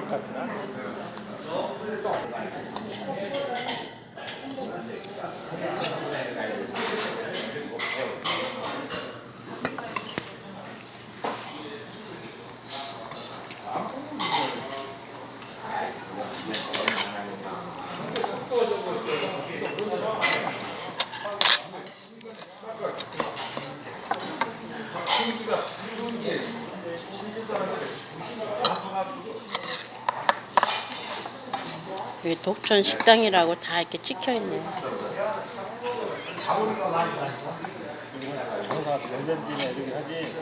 아 먹고 물같나? 여기 독천 식당이라고 다 이렇게 찍혀 있네. 장사 열전지네 이렇게 하지.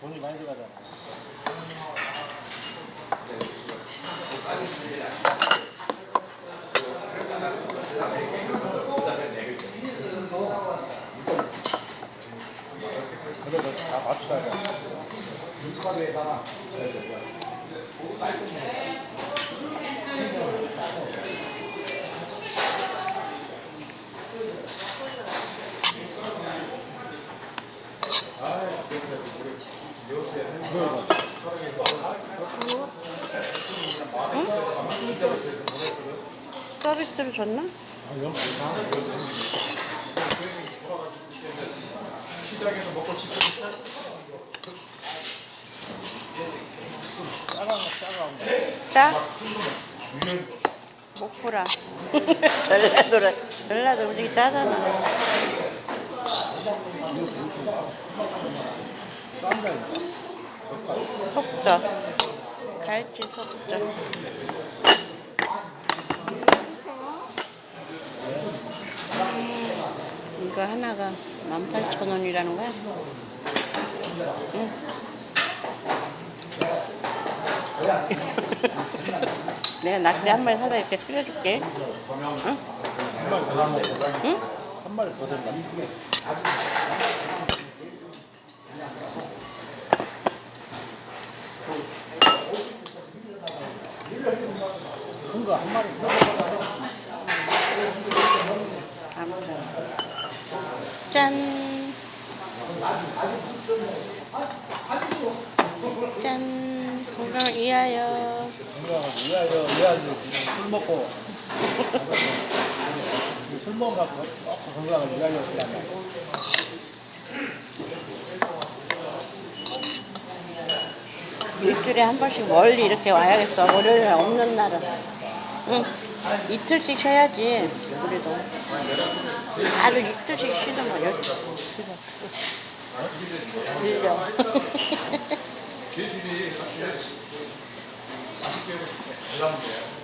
돈이 많이 들어가잖아. 그래도 다 맞춰야 돼. 서비스로 줬나? 짜? 목포라. 전라도라. 전라도 음식이 짜잖아. 속젓. 갈치 속젓. 이거 하나가 18,000원이라는 거야? 응. 내가 낙지 한 마리 사다 이렇게 끓여줄게. 응? 응? 한 마리 더 된다. 큰 거 한 마리. 아무튼 짠. 짠. 건강을 위하여. 건강을 위하여 위하여 술 먹고 술 먹어갖고 건강을 위하여 그냥 일주일에 한 번씩 멀리 이렇게 와야겠어. 월요일 날 없는 날은. 응. 이틀씩 쉬어야지. 우리도. 다들 이틀씩 쉬더만. 열 들려.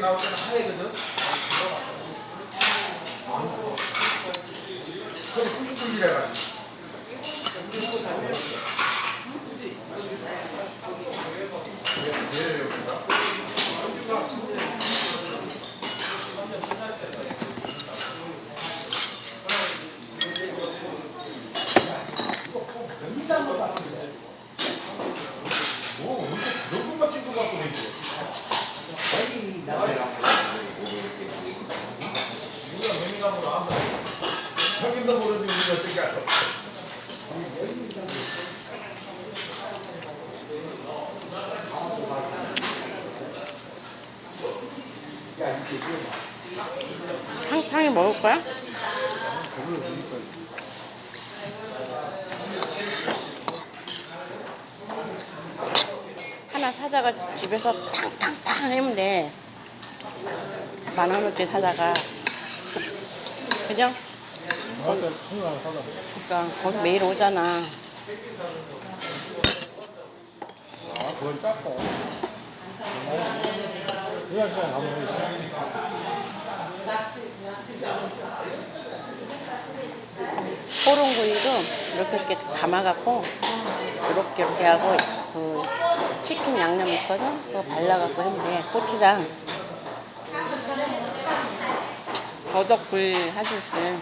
나올 때는 하얘거든. 그래 꿀꿀이래가지고. 뭐 언제 그런 것만 찍고 갖고 있지? 우리가 매미감으로 안 봐. 형님도 모르지 우리가 어떻게 알아? 탕탕이 거야? 하나 사다가 집에서 탕탕탕 하면 돼. 만 원어치 사다가 사다. 그러니까 거기 매일 오잖아. 아, 그건 작고. 그냥 그냥 가면 있어. 호롱구이도 이렇게 이렇게 감아갖고 이렇게 이렇게 하고 그 치킨 양념 있거든? 그거 발라갖고 하면 돼. 고추장. 더덕구이 하듯이.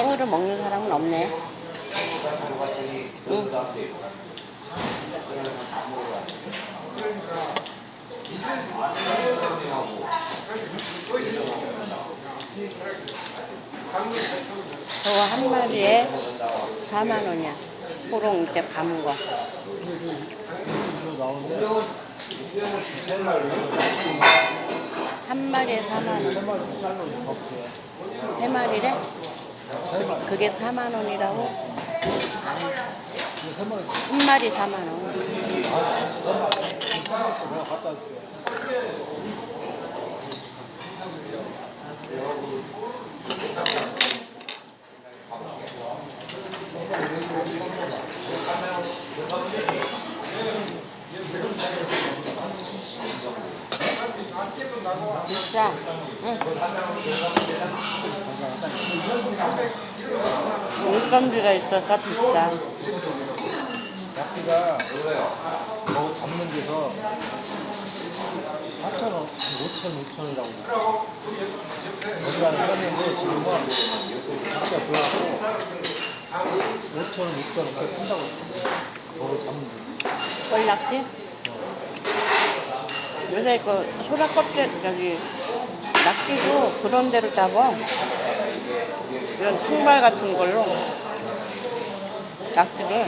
생으로 먹는 사람은 없네. 응. 저거 한 마리에 4만 원이야. 호롱 이때 감은 거. 한 마리에 4만 원. 세 마리래? 그게, 그게 4만 원이라고? 한 마리 4만 원. 응. 인건비가 있어서 비싸. 낙지가 뭐 잡는 데서 4,000원, 5,000, 6,000이라고. 우리가 샀는데 지금은 낙지가 보여서 5,000원, 6,000원 이렇게 했어. 거기 잡는 데. 꼴낚시? 요새 그 소라 껍질 저기 낙지도 그런 데로 잡아. 이런 통발 같은 걸로 낙지를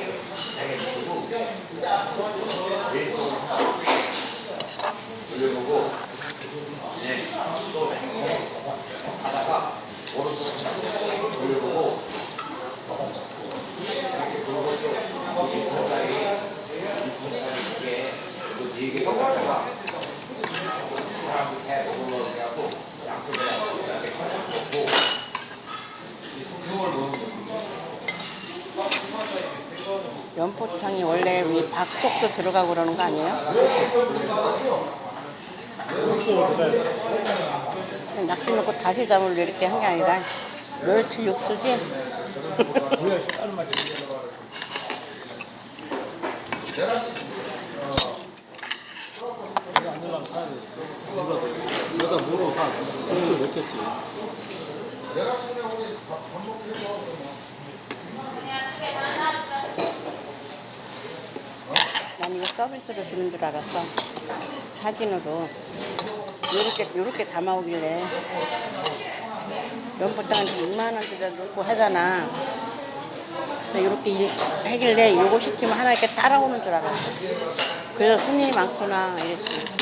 연포탕이 원래 위 박속도 들어가고 그러는 거 아니에요? 그냥 낙지 넣고 다시 담을 이렇게 한 게 아니라 멸치 육수지? 그래야 식다는 맛이. 이거 안 들어가면 사야 돼. 물어도. 여기다 물어 다 육수 넣겠지. 난 이거 서비스로 주는 줄 알았어. 사진으로. 요렇게, 요렇게 담아오길래. 연포탕한테 6만원짜리 넣고 하잖아. 요렇게 일- 하길래 요거 시키면 하나 이렇게 따라오는 줄 알았어. 그래서 손님이 많구나. 이랬지.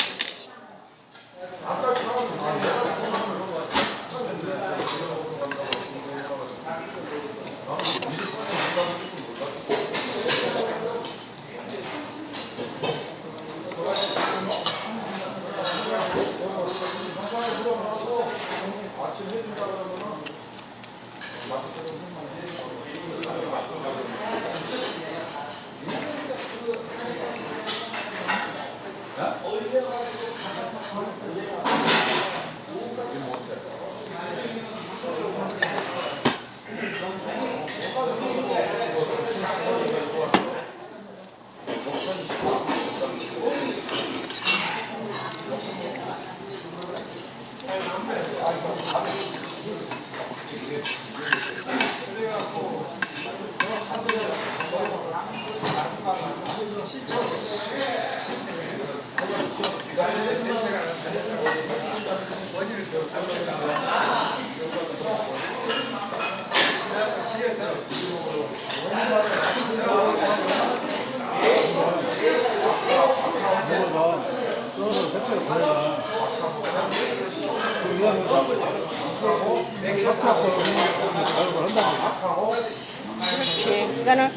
그렇지. 그러니까는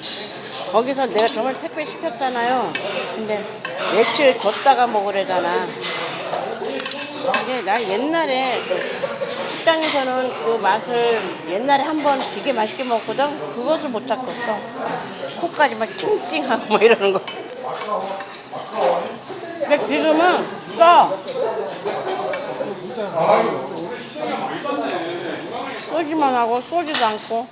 거기서 내가 저번에 택배 시켰잖아요. 근데 며칠 뒀다가 먹으래잖아. 근데 나 옛날에 식당에서는 그 맛을 옛날에 한번 되게 맛있게 먹거든. 그것을 못 찾겠어. 코까지 막 찡찡하고 뭐 이러는 거. 근데 지금은 써. 쏘기만 하고 쏘지도 않고.